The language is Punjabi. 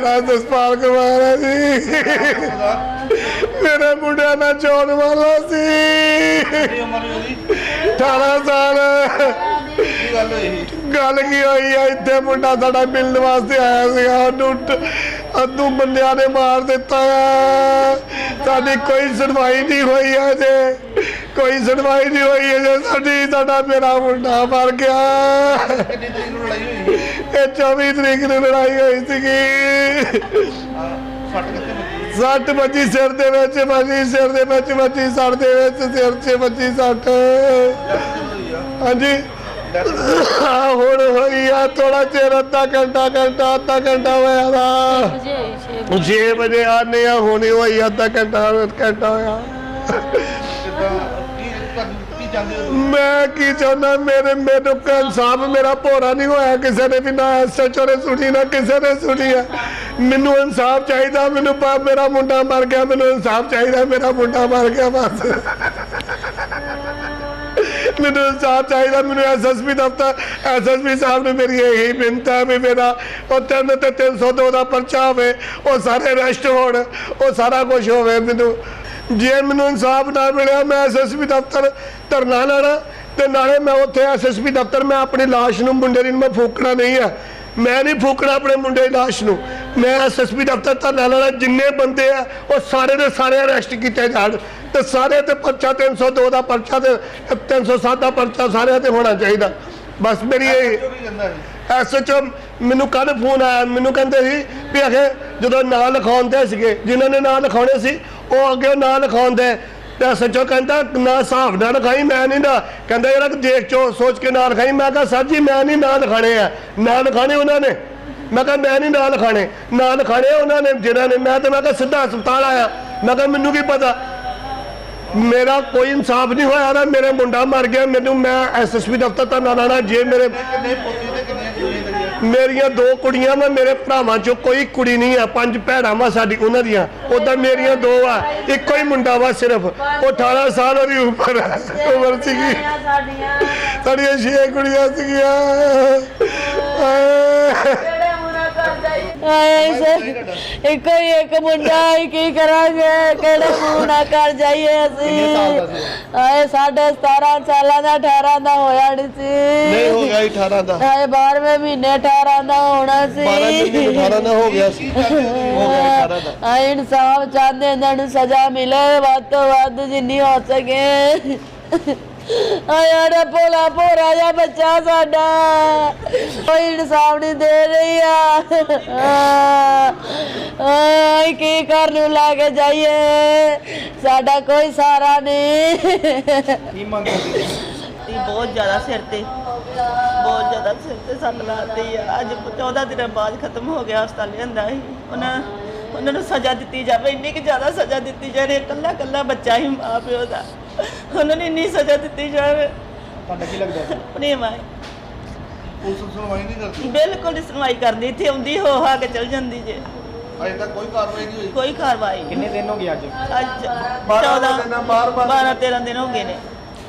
ਜਸਪਾਲ ਕੁਮਾਰ ਹੈ ਜੀ। ਮੇਰੇ ਮੁੰਡਿਆਂ ਨਾਲ ਜੋਨ ਵਾਲਾ ਸੀ। ਕਿੰਨੀ ਉਮਰ ਹੈ ਉਹਦੀ? 18 ਸਾਲ। ਕੀ ਗੱਲ ਹੋਈ ਗੱਲ ਕੀ ਹੋਈ ਆ ਇੱਥੇ ਮੁੰਡਾ ਸਾਡਾ ਮਿਲਣ ਵਾਸਤੇ ਆਇਆ ਸੀਗਾ। ਉਹਨੂੰ ਅੱਧੂ ਬੰਦਿਆਂ ਨੇ ਮਾਰ ਦਿੱਤਾ ਆ। ਸਾਡੀ ਕੋਈ ਸੁਣਵਾਈ ਨਹੀਂ ਹੋਈ ਅਜੇ। ਕੋਈ ਸੁਣਵਾਈ ਨਹੀਂ ਹੋਈ ਅਜੇ। ਸਾਡੀ ਸਾਡਾ ਮੇਰਾ ਮੁੰਡਾ ਮਰ ਗਿਆ। ਕਿੰਨੀ ਤਰੀਕ ਨੂੰ 24 ਤਰੀਕ ਨੂੰ ਲੜਾਈ ਹੋਈ ਸੀਗੀ। ਸੱਟ ਵੱਜੀ ਸਿਰ ਦੇ ਵਿੱਚ ਵੱਜੀ ਸਿਰ ਦੇ ਵਿੱਚ ਵੱਜੀ ਸੜ ਦੇ ਵਿੱਚ ਸਿਰ 'ਚ ਵੱਜੀ ਸੱਟ। ਹਾਂਜੀ। ਆ ਹੁਣ ਹੋਈ ਆ ਥੋੜਾ ਚਿਰ ਅੱਧਾ ਘੰਟਾ ਘੰਟਾ ਅੱਧਾ ਘੰਟਾ ਹੋਇਆ ਦਾ 6 ਵਜੇ ਆਨੇ ਆ ਹੁਣੇ ਹੋਈ ਅੱਧਾ ਘੰਟਾ ਘੰਟਾ ਹੋਇਆ। ਚਾਹੁੰਦੇ ਹੋ? ਮੈਂ ਕੀ ਚਾਹੁੰਦਾ, ਮੇਰੇ ਮੈਨੂੰ ਇਨਸਾਫ ਮੇਰਾ ਭੋਰਾ ਨਹੀਂ ਹੋਇਆ, ਕਿਸੇ ਨੇ ਵੀ ਨਾ ਐਸਐਚਓ ਨੇ ਸੁਣੀ, ਨਾ ਕਿਸੇ ਨੇ ਸੁਣੀ ਆ ਮੈਨੂੰ ਇਨਸਾਫ ਚਾਹੀਦਾ, ਮੈਨੂੰ ਪਾ, ਮੇਰਾ ਮੁੰਡਾ ਮਰ ਗਿਆ, ਮੈਨੂੰ ਇਨਸਾਫ ਚਾਹੀਦਾ, ਮੇਰਾ ਮੁੰਡਾ ਮਰ ਗਿਆ, ਬਸ। ਮੈਨੂੰ ਇਨਸਾਫ ਚਾਹੀਦਾ, ਮੈਨੂੰ ਐਸਐਸਪੀ ਦਫਤਰ ਐਸਐਸਪੀ ਸਾਹਿਬ ਨੇ ਮੇਰੀ ਇਹੀ ਬੇਨਤੀ ਹੈ ਵੀ ਮੇਰਾ ਉਹ ਤਿੰਨ ਤੇ 302 ਦਾ ਪਰਚਾ ਹੋਵੇ, ਉਹ ਸਾਰੇ ਅਰੈਸਟ ਹੋਣ, ਉਹ ਸਾਰਾ ਕੁਝ ਹੋਵੇ ਮੈਨੂੰ। ਜੇ ਮੈਨੂੰ ਇਨਸਾਫ ਨਾ ਮਿਲਿਆ ਮੈਂ ਐਸਐਸਪੀ ਦਫਤਰ ਧਰਨਾ ਲਾਣਾ ਤੇ ਨਾਲੇ ਮੈਂ ਉੱਥੇ ਐਸਐਸਪੀ ਦਫਤਰ ਮੈਂ ਆਪਣੀ ਲਾਸ਼ ਨੂੰ ਮੁੰਡੇ ਦੀ ਨੂੰ ਮੈਂ ਫੂਕਣਾ ਨਹੀਂ ਆ। ਮੈਂ ਨਹੀਂ ਫੂਕਣਾ ਆਪਣੇ ਮੁੰਡੇ ਦੀ ਲਾਸ਼ ਨੂੰ। ਮੈਂ ਐਸਐਸਪੀ ਦਫਤਰ ਧਰਨਾ ਲਾਣਾ ਜਿੰਨੇ ਬੰਦੇ ਆ ਉਹ ਸਾਰੇ ਦੇ ਸਾਰੇ ਅਰੈਸਟ ਕੀਤੇ ਜਾਣ। ਤੇ ਸਾਰੇ ਤੇ ਪਰਚਾ 302 ਦਾ ਪਰਚਾ ਤੇ 307 ਦਾ ਪਰਚਾ ਸਾਰਿਆਂ ਤੇ ਹੋਣਾ ਚਾਹੀਦਾ। ਬਸ ਮੇਰੀ ਇਹ ਹੈ ਐਸਐਚਓ ਮੈਨੂੰ ਕੱਲ ਫੋਨ ਆਇਆ ਮੈਨੂੰ ਕਹਿੰਦੇ ਸੀ ਵੀ ਅਖੇ ਜਦੋਂ ਨਾਂ ਲਿਖਾਉਂਦੇ ਸੀਗੇ ਜਿਨ੍ਹਾਂ ਨੇ ਨਾਂ ਲਿਖਾਉਣੇ ਸੀ ਉਹ ਅੱਗੇ ਨਾ ਲਿਖਾਉਂਦੇ। ਤੇ ਐਸਐਚਓ ਕਹਿੰਦਾ, ਨਾ ਹਿਸਾਬ ਨਾਲ ਲਿਖਾਈ, ਮੈਂ ਨਹੀਂ ਨਾ। ਕਹਿੰਦਾ, ਯਾਰ, ਦੇਖ ਚੋ ਸੋਚ ਕੇ ਨਾਂ ਲਿਖਾਈ। ਮੈਂ ਕਿਹਾ, ਸਰ ਜੀ, ਮੈਂ ਨਹੀਂ ਨਾ ਲਿਖਾਣੇ ਆ। ਨਾਂ ਲਿਖਾਣੇ ਉਹਨਾਂ ਨੇ। ਮੈਂ ਕਿਹਾ, ਮੈਂ ਨਹੀਂ ਨਾਲ ਲਿਖਾਣੇ ਨਾਲ ਲਿਖਾਣੇ ਉਹਨਾਂ ਨੇ, ਜਿਨ੍ਹਾਂ ਨੇ। ਮੈਂ ਤੇ ਮੈਂ ਕਿਹਾ, ਸਿੱਧਾ ਹਸਪਤਾਲ ਆਇਆ। ਮੈਂ ਕਿਹਾ, ਮੈਨੂੰ ਕੀ ਪਤਾ? ਮੇਰਾ ਕੋਈ ਇਨਸਾਫ ਨਹੀਂ ਹੋਇਆ, ਨਾ ਮੇਰੇ ਮੁੰਡਾ ਮਰ ਗਿਆ। ਮੈਨੂੰ ਮੈਂ ਐਸਐਸਪੀ ਦਫ਼ਤਰ ਤਾਂ ਨਾ ਲਾਣਾ। ਜੇ ਮੇਰੇ ਮੇਰੀਆਂ ਦੋ ਕੁੜੀਆਂ ਵਾ, ਮੇਰੇ ਭਰਾਵਾਂ ਚੋਂ ਕੋਈ ਕੁੜੀ ਨਹੀਂ ਆ। ਪੰਜ ਭੈਣਾਂ ਵਾ ਸਾਡੀ ਉਹਨਾਂ ਦੀਆਂ। ਉਦਾਂ ਮੇਰੀਆਂ ਦੋ ਆ, ਇੱਕੋ ਹੀ ਮੁੰਡਾ ਵਾ ਸਿਰਫ। ਉਹ 18 ਸਾਲ ਉਹਦੀ ਉਮਰ ਉਮਰ ਸੀਗੀ। ਸਾਡੀਆਂ ਛੇ ਕੁੜੀਆਂ ਸੀਗੀਆਂ। ਕਰਦਾ ਆਏ ਸਰ ਇੱਕੋ ਹੀ ਇੱਕ ਮੁੰਡਾ ਹੀ ਕੀ ਕਰਾਂਗੇ? ਕਿਹੜੇ ਮੂੰਹ ਨਾਲ ਕਰ ਜਾਈਏ ਕਿੰਨੇ ਸਾਲ ਦਾ ਅਸੀਂ ਸੀ? ਆਏ ਸਾਡੇ 17 ਸਾਲਾਂ ਦਾ 18 ਦਾ ਹੋਇਆ ਨਹੀਂ ਸੀ। ਨਹੀਂ ਹੋ ਗਿਆ 18 ਦਾ। ਆਏ 12ਵੇਂ ਮਹੀਨੇ 18 ਦਾ ਹੋਣਾ 12 ਸੀ ਮਹੀਨੇ ਨੂੰ 18 ਦਾ ਹੋ ਗਿਆ ਸੀ। ਕੀ ਚਾਹੁੰਦੇ ਹੋ ਹੋ ਗਿਆ 18 ਦਾ। ਆਏ ਇਨਸਾਫ ਚਾਹੁੰਦੇ ਇਹਨਾਂ ਨੂੰ ਸਜ਼ਾ ਮਿਲੇ ਵੱਧ ਤੋਂ ਵੱਧ ਜਿੰਨੀ ਹੋ ਸਕੇ। ਆਏ ਅਰੇ ਭੋਲਾ ਭੋਰਾ ਜਿਹਾ ਬੱਚਾ ਸਾਡਾ। ਕੋਈ ਇਨਸਾਫ ਨਹੀਂ ਦੇ ਰਹੀ ਆ। ਆਏ ਕੀ ਕਰਨ ਨੂੰ ਲਾ ਕੇ ਜਾਈਏ? ਸਾਡਾ ਕੋਈ ਸਾਰਾ ਨਹੀਂ। ਕੀ ਮੰਗ ਕਰਦੇ? ਇਹ ਬਹੁਤ ਜ਼ਿਆਦਾ ਸਿਰ ਤੇ ਬਹੁਤ ਜ਼ਿਆਦਾ ਸਿਰ ਤੇ ਸੱਟ ਲਾਤੀ ਆ। ਅੱਜ 14 ਦਿਨਾਂ ਬਾਅਦ ਖਤਮ ਹੋ ਗਿਆ ਹਸਪਤਾਲ ਲਿਆਂਦਾ ਸੀ ਉਹਨਾਂ ਉਹਨਾਂ ਨੂੰ ਸਜ਼ਾ ਦਿੱਤੀ ਜਾਵੇ। ਇੰਨੀ ਕਿ ਜ਼ਿਆਦਾ ਸਜ਼ਾ ਦਿੱਤੀ ਜਾਵੇ। ਇਕੱਲਾ ਇਕੱਲਾ ਬੱਚਾ ਹੀ ਮਾਂ ਪਿਓ ਦਾ। ਉਹਨਾਂ ਨੂੰ ਇੰਨੀ ਸਜ਼ਾ ਦਿੱਤੀ ਜਾਵੇ। ਤੁਹਾਡਾ ਕੀ ਲੱਗਦਾ ਸੀ? ਆਪਣੀ ਮਾਂ ਪੁਲਿਸ ਸੁਣਵਾਈ ਨਹੀਂ ਕਰਦੀ? ਬਿਲਕੁਲ ਨਹੀਂ ਸੁਣਵਾਈ ਕਰਦੀ। ਇੱਥੇ ਆਉਂਦੀ ਹੋ ਹਾ ਕੇ ਚਲ ਜਾਂਦੀ ਜੇ। ਅਜੇ ਤੱਕ ਕੋਈ ਕਾਰਵਾਈ ਨਹੀਂ ਹੋਈ। ਕੋਈ ਕਾਰਵਾਈ ਕਿੰਨੇ ਦਿਨ ਹੋ ਗਏ ਅੱਜ? ਅੱਜ ਬਾਰਾਂ 14 ਦਿਨ, ਬਾਰ- ਬਾਰ- 12 13 ਦਿਨ ਹੋ ਗਏ ਨੇ।